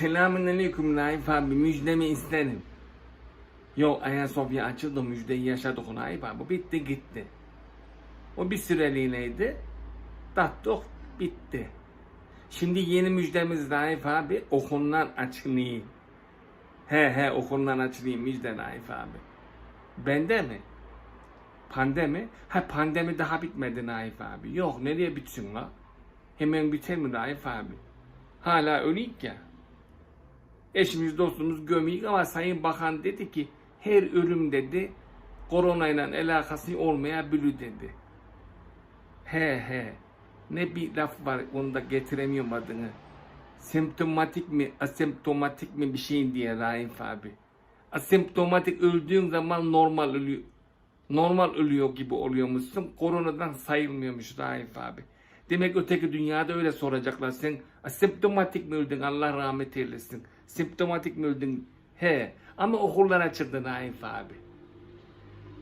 Selamun aleyküm Naif abi müjdemi isterim. Yok Ayasofya açıldı müjdeyi yaşadık Naif abi bitti gitti. O bir süreliğineydi. Tattık bitti. Şimdi yeni müjdemiz Naif abi okullar açılıyor. He he okullar açılıyor müjde Naif abi. Bende mi? Pandemi? Ha pandemi daha bitmedi Naif abi. Yok nereye bitsin la? Hemen biter mi Naif abi? Hala ölüyük ya. Eşimiz dostumuz gömüyük ama Sayın Bakan dedi ki her ölüm dedi koronayla alakası olmayabilir dedi. He he. Ne bir laf var onu da getiremiyorum adını. Semptomatik mi, asemptomatik mi bir şey diye Raif abi. Asemptomatik öldüğün zaman normal ölüyor. Normal ölüyor gibi oluyormuşsun. Koronadan sayılmıyormuş Raif abi. Demek öteki dünyada öyle soracaklar. Sen asemptomatik mi öldün Allah rahmet eylesin. Semptomatik mi öldün? He. Ama okullar açıldı Raif abi.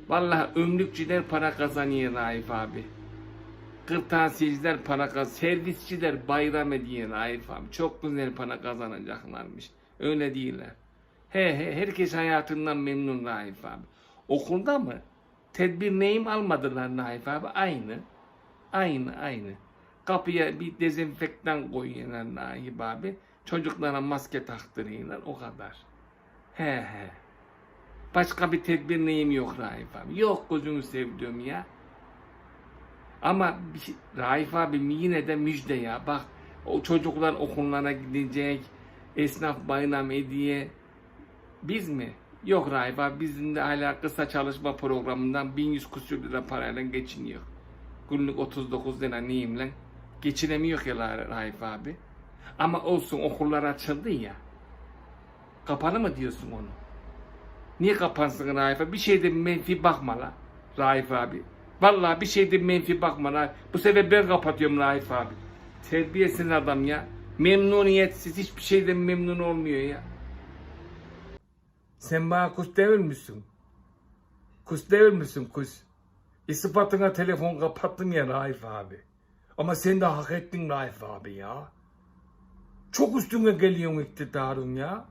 Vallahi ömlükçüler para kazanıyor Raif abi. Kırtasiyeciler para kaz, servisçiler bayram ediyor Raif abi. Çok güzel para kazanacaklarmış. Öyle değiller. He he herkes hayatından memnun Raif abi. Okulda mı? Tedbir neyim almadılar Naif abi. Aynı. Aynı aynı. Kapıya bir dezenfektan koyuyorlar Naif abi. Çocuklara maske taktırıyorlar. O kadar. He he. Başka bir tedbir neyim yok Raif abi. Yok gözünü sevdiğim ya. Ama şey, Raif abi yine de müjde ya. Bak o çocuklar okullara gidecek. Esnaf bayram hediye. Biz mi? Yok Raif abi bizim de hala kısa çalışma programından 1100 küsür lira parayla geçiniyor. Günlük 39 lira neyim lan? Geçinemiyor ya Raif abi. Ama olsun okullar açıldı ya. Kapalı mı diyorsun onu? Niye kapansın Raif abi? Bir şeyde menfi bakma la Raif abi. Vallahi bir şeyde menfi bakma Raif. Bu sefer ben kapatıyorum Raif abi. Terbiyesiz adam ya. Memnuniyetsiz hiçbir şeyden memnun olmuyor ya. Sen bana kuş değil misin? Kuş değil misin kuş? İspatına telefon kapattım ya Raif abi. Ama sen de hak ettin Raif abi ya. Çok üstüne geliyorsun iktidarın ya.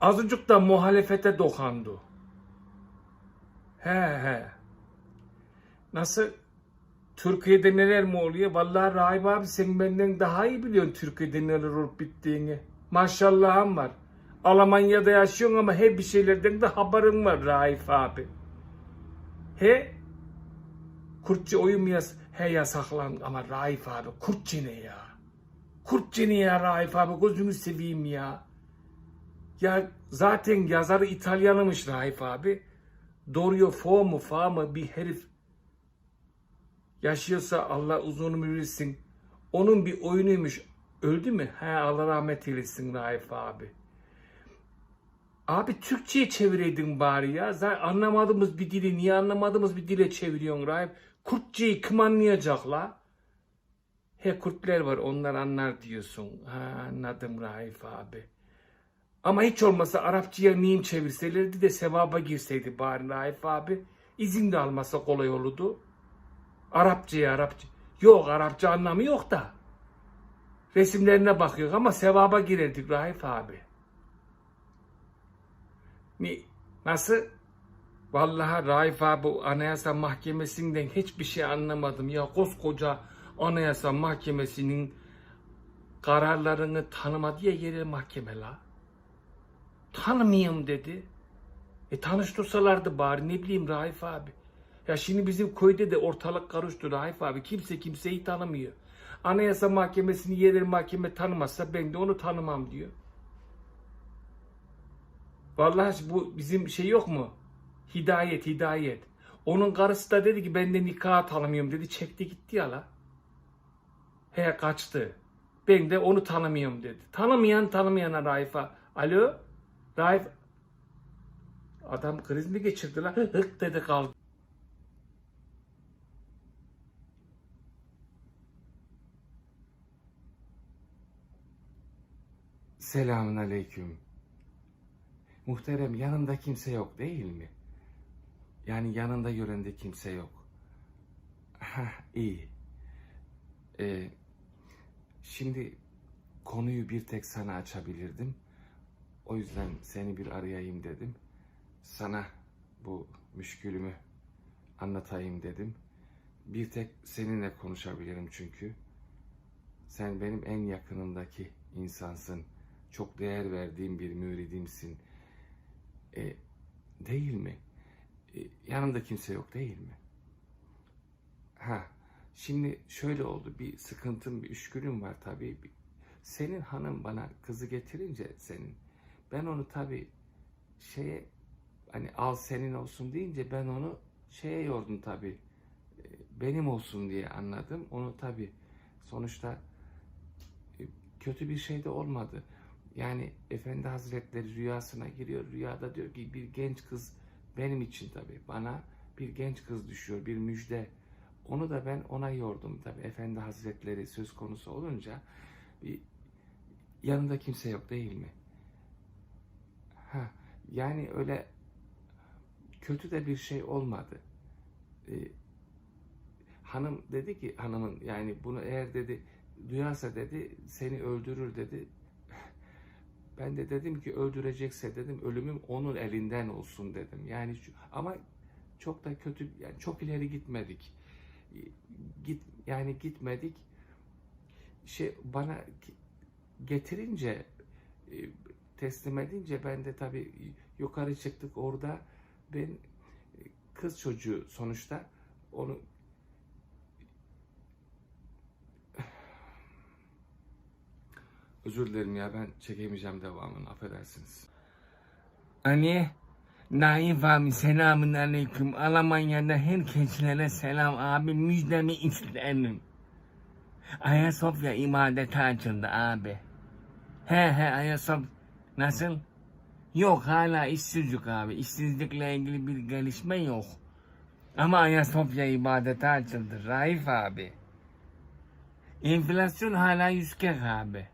Azıcık da muhalefete dokandı. He he. Nasıl? Türkiye'de neler mi oluyor? Vallahi Raif abi sen benden daha iyi biliyorsun Türkiye'de neler olup bittiğini. Maşallahım var. Almanya'da yaşıyorsun ama her bir şeylerden de haberin var Raif abi. He? Kurtçe oyun yas he yasaklan ama Raif abi Kurtçe ne ya? Kurtçe ne ya Raif abi gözünü seveyim ya. Ya zaten yazarı İtalyanımış Raif abi. Dorio Fo mu Fa mı bir herif yaşıyorsa Allah uzun ömür. Onun bir oyunuymuş. Öldü mü? He Allah rahmet eylesin Raif abi. Abi Türkçe'ye çevireydin bari ya. Zaten anlamadığımız bir dili niye anlamadığımız bir dile çeviriyorsun Raif? Anlayacak la? He Kurtler var onlar anlar diyorsun. Ha anladım Raif abi. Ama hiç olmasa Arapçaya miyim çevirselerdi de sevaba girseydi bari Raif abi. İzin de almasa kolay olurdu. Arapçaya Arapça. Yok Arapça anlamı yok da. Resimlerine bakıyor ama sevaba girerdik Raif abi. Ni, nasıl? Vallahi Raif abi Anayasa Mahkemesi'nden hiçbir şey anlamadım. Ya koskoca Anayasa Mahkemesi'nin kararlarını tanımadı ya yeri mahkeme la. Tanımıyorum dedi. E tanıştırsalardı bari ne bileyim Raif abi. Ya şimdi bizim köyde de ortalık karıştı Raif abi. Kimse kimseyi tanımıyor. Anayasa Mahkemesi'ni yerel mahkeme tanımazsa ben de onu tanımam diyor. Vallahi bu bizim şey yok mu? Hidayet, hidayet. Onun karısı da dedi ki ben de nikah tanımıyorum dedi. Çekti gitti ya la. He kaçtı. Ben de onu tanımıyorum dedi. Tanımayan tanımayana Raif'a. Alo? Raif. Adam kriz mi geçirdi la? Hık dedi kaldı. Selamun aleyküm. Muhterem yanında kimse yok değil mi? Yani yanında yörende kimse yok. Hah iyi. Ee, şimdi konuyu bir tek sana açabilirdim. O yüzden seni bir arayayım dedim. Sana bu müşkülümü anlatayım dedim. Bir tek seninle konuşabilirim çünkü. Sen benim en yakınımdaki insansın. Çok değer verdiğim bir müridimsin. E, değil mi? E, yanımda kimse yok değil mi? Ha, şimdi şöyle oldu. Bir sıkıntım, bir üşkülüm var tabii. Senin hanım bana kızı getirince senin, ben onu tabii şeye hani al senin olsun deyince ben onu şeye yordum tabii. E, Benim olsun diye anladım. Onu tabii sonuçta e, kötü bir şey de olmadı. Yani Efendi Hazretleri rüyasına giriyor. Rüyada diyor ki bir genç kız benim için tabii bana bir genç kız düşüyor. Bir müjde. Onu da ben ona yordum tabii. Efendi Hazretleri söz konusu olunca bir yanında kimse yok değil mi? Ha, yani öyle kötü de bir şey olmadı. Ee, hanım dedi ki hanımın yani bunu eğer dedi duyarsa dedi seni öldürür dedi. Ben de dedim ki öldürecekse dedim ölümüm onun elinden olsun dedim. Yani ama çok da kötü yani çok ileri gitmedik. Git yani gitmedik. Şey bana getirince e, teslim edince ben de tabii yukarı çıktık orada ben e, kız çocuğu sonuçta onu Özür dilerim ya ben çekemeyeceğim devamını affedersiniz. Ali, Naif abi selamun aleyküm. Almanya'da herkeslere selam abi müjdemi isterim. Ayasofya ibadete açıldı abi. He he Ayasofya nasıl? Yok hala işsizlik abi. İşsizlikle ilgili bir gelişme yok. Ama Ayasofya ibadete açıldı Raif abi. Enflasyon hala yüzkek abi.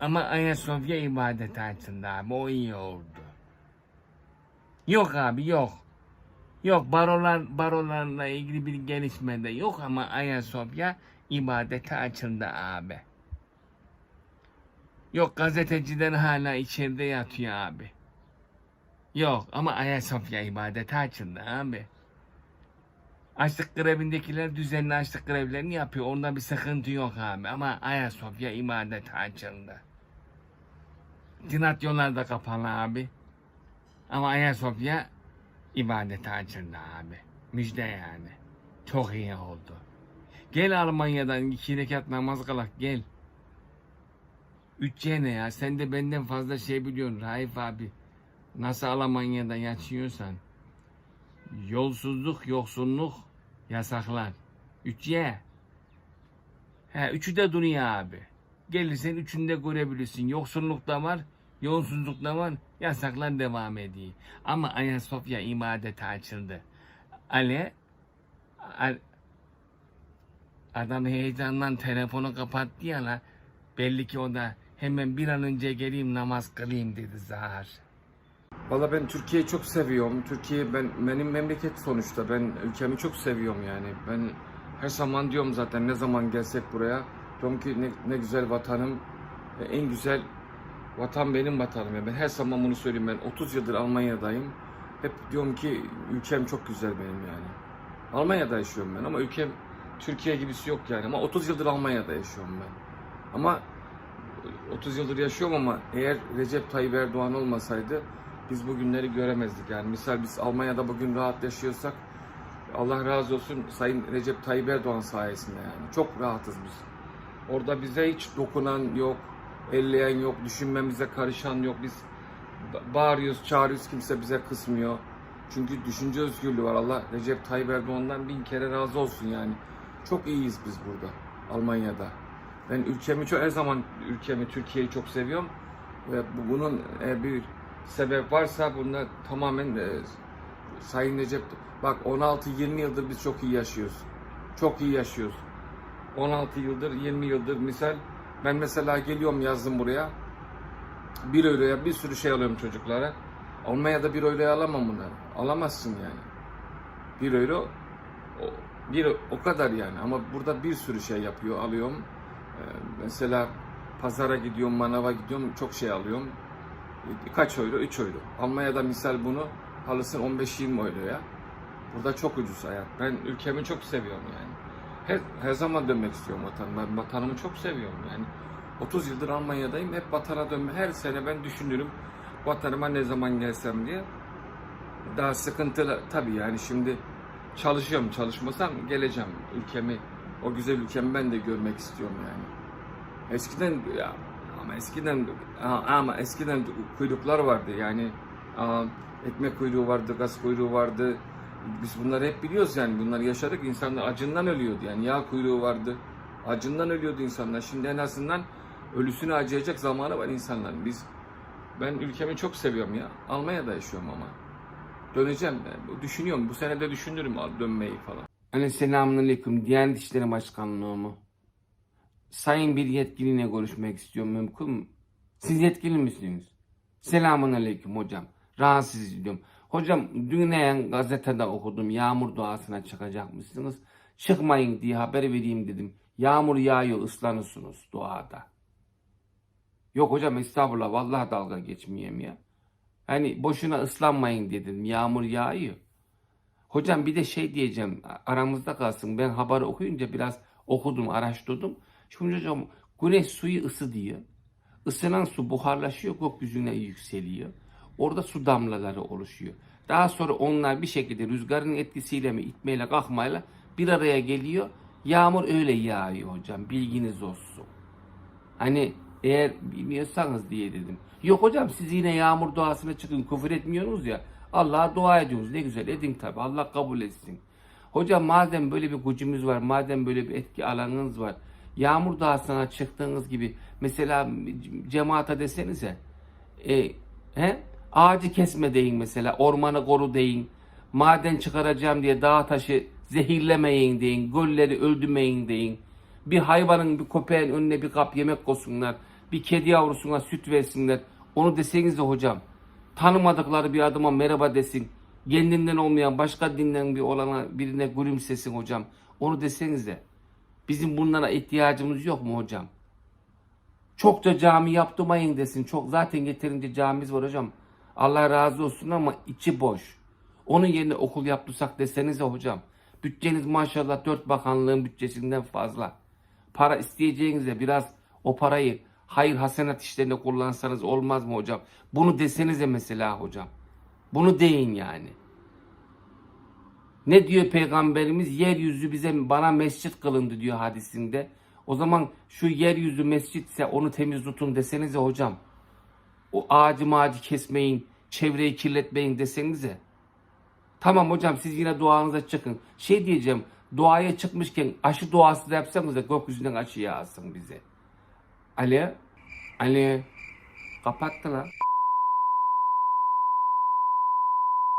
Ama Ayasofya ibadete açıldı abi. O iyi oldu. Yok abi yok. Yok barolar barolarla ilgili bir gelişme de yok ama Ayasofya ibadete açıldı abi. Yok gazeteciler hala içeride yatıyor abi. Yok ama Ayasofya ibadete açıldı abi. Açlık grevindekiler düzenli açlık grevlerini yapıyor. Onda bir sıkıntı yok abi. Ama Ayasofya ibadete açıldı. Tinat da kapalı abi. Ama Ayasofya ibadete açıldı abi. Müjde yani. Çok iyi oldu. Gel Almanya'dan iki rekat namaz kılak gel. Üççe ne ya? Sen de benden fazla şey biliyorsun Raif abi. Nasıl Almanya'da yaşıyorsan. Yolsuzluk, yoksulluk yasaklar. Üçye. He, üçü de dünya abi. Gelirsen üçünü de görebilirsin. Yoksulluk da var, yolsuzluk da var. Yasaklar devam ediyor. Ama Ayasofya ibadete açıldı. Ali, Al- adam heyecandan telefonu kapattı ya la. Belli ki o da hemen bir an önce geleyim namaz kılayım dedi Zahar. Valla ben Türkiye'yi çok seviyorum. Türkiye ben benim memleket sonuçta. Ben ülkemi çok seviyorum yani. Ben her zaman diyorum zaten ne zaman gelsek buraya. Diyorum ki ne, ne güzel vatanım. E, En güzel vatan benim vatanım. Yani ben her zaman bunu söylüyorum. Ben 30 yıldır Almanya'dayım. Hep diyorum ki ülkem çok güzel benim yani. Almanya'da yaşıyorum ben ama ülkem Türkiye gibisi yok yani. Ama 30 yıldır Almanya'da yaşıyorum ben. Ama 30 yıldır yaşıyorum ama eğer Recep Tayyip Erdoğan olmasaydı biz bu günleri göremezdik. Yani misal biz Almanya'da bugün rahat yaşıyorsak Allah razı olsun Sayın Recep Tayyip Erdoğan sayesinde yani. Çok rahatız biz. Orada bize hiç dokunan yok, elleyen yok, düşünmemize karışan yok. Biz ba- bağırıyoruz, çağırıyoruz kimse bize kısmıyor. Çünkü düşünce özgürlüğü var. Allah Recep Tayyip Erdoğan'dan bin kere razı olsun yani. Çok iyiyiz biz burada Almanya'da. Ben ülkemi çok her zaman ülkemi Türkiye'yi çok seviyorum ve bu- bunun bir sebep varsa bunda tamamen e, Sayın Recep bak 16-20 yıldır biz çok iyi yaşıyoruz. Çok iyi yaşıyoruz. 16 yıldır 20 yıldır misal ben mesela geliyorum yazdım buraya 1 euroya bir sürü şey alıyorum çocuklara. Almanya'da 1 euroya alamam bunları. Alamazsın yani. 1 euro o, bir, o kadar yani ama burada bir sürü şey yapıyor alıyorum. Ee, mesela pazara gidiyorum, manava gidiyorum, çok şey alıyorum. Kaç euro? 3 euro. Almanya'da misal bunu alırsın 15-20 euroya. Burada çok ucuz hayat. Ben ülkemi çok seviyorum yani. Her, her zaman dönmek istiyorum vatanıma. Ben vatanımı çok seviyorum yani. 30 yıldır Almanya'dayım. Hep vatana dönme. Her sene ben düşünürüm vatanıma ne zaman gelsem diye. Daha sıkıntılı tabii yani şimdi çalışıyorum. Çalışmasam geleceğim ülkemi. O güzel ülkemi ben de görmek istiyorum yani. Eskiden ya ama eskiden ama eskiden kuyruklar vardı yani ekmek kuyruğu vardı, gaz kuyruğu vardı. Biz bunları hep biliyoruz yani bunları yaşadık. İnsanlar acından ölüyordu yani yağ kuyruğu vardı. Acından ölüyordu insanlar. Şimdi en azından ölüsünü acıyacak zamanı var insanların. Biz ben ülkemi çok seviyorum ya. Almanya'da yaşıyorum ama. Döneceğim. ben. Düşünüyorum. Bu sene de düşünürüm dönmeyi falan. Hani selamun aleyküm. Diyanet İşleri Başkanlığı mu? Sayın bir yetkiliyle görüşmek istiyorum. Mümkün mü? Siz yetkili misiniz? Selamun aleyküm hocam. Rahatsız ediyorum. Hocam dün gazetede okudum. Yağmur doğasına çıkacakmışsınız. Çıkmayın diye haber vereyim dedim. Yağmur yağıyor ıslanırsınız doğada. Yok hocam estağfurullah vallahi dalga geçmeyeyim ya. Hani boşuna ıslanmayın dedim. Yağmur yağıyor. Hocam bir de şey diyeceğim aramızda kalsın. Ben haber okuyunca biraz okudum, araştırdım. Şimdi hocam güneş suyu ısı diyor. Isınan su buharlaşıyor, gökyüzüne yükseliyor. Orada su damlaları oluşuyor. Daha sonra onlar bir şekilde rüzgarın etkisiyle mi, itmeyle, kalkmayla bir araya geliyor. Yağmur öyle yağıyor hocam. Bilginiz olsun. Hani eğer bilmiyorsanız diye dedim. Yok hocam siz yine yağmur doğasına çıkın küfür etmiyorsunuz ya. Allah'a dua ediyorsunuz. Ne güzel edin tabi. Allah kabul etsin. Hocam madem böyle bir gücümüz var, madem böyle bir etki alanınız var. Yağmur doğasına çıktığınız gibi mesela cemaate desenize e, he? Ağacı kesme deyin mesela, ormanı koru deyin. Maden çıkaracağım diye dağ taşı zehirlemeyin deyin, gölleri öldürmeyin deyin. Bir hayvanın, bir köpeğin önüne bir kap yemek koysunlar. Bir kedi yavrusuna süt versinler. Onu desenize hocam. Tanımadıkları bir adıma merhaba desin. Kendinden olmayan başka dinden bir olana birine gülümsesin hocam. Onu desenize. Bizim bunlara ihtiyacımız yok mu hocam? Çokça cami yaptırmayın desin. Çok zaten yeterince camimiz var hocam. Allah razı olsun ama içi boş. Onun yerine okul yaptırsak desenize hocam. Bütçeniz maşallah dört bakanlığın bütçesinden fazla. Para isteyeceğinize biraz o parayı hayır hasenat işlerinde kullansanız olmaz mı hocam? Bunu desenize mesela hocam. Bunu deyin yani. Ne diyor peygamberimiz? Yeryüzü bize bana mescit kılındı diyor hadisinde. O zaman şu yeryüzü mescitse onu temiz tutun desenize hocam. O ağacı mağacı kesmeyin, çevreyi kirletmeyin desenize. Tamam hocam siz yine duanıza çıkın. Şey diyeceğim, duaya çıkmışken aşı duası da yapsanız da gökyüzünden aşı yağsın bize. Ali, Ali, kapattı lan.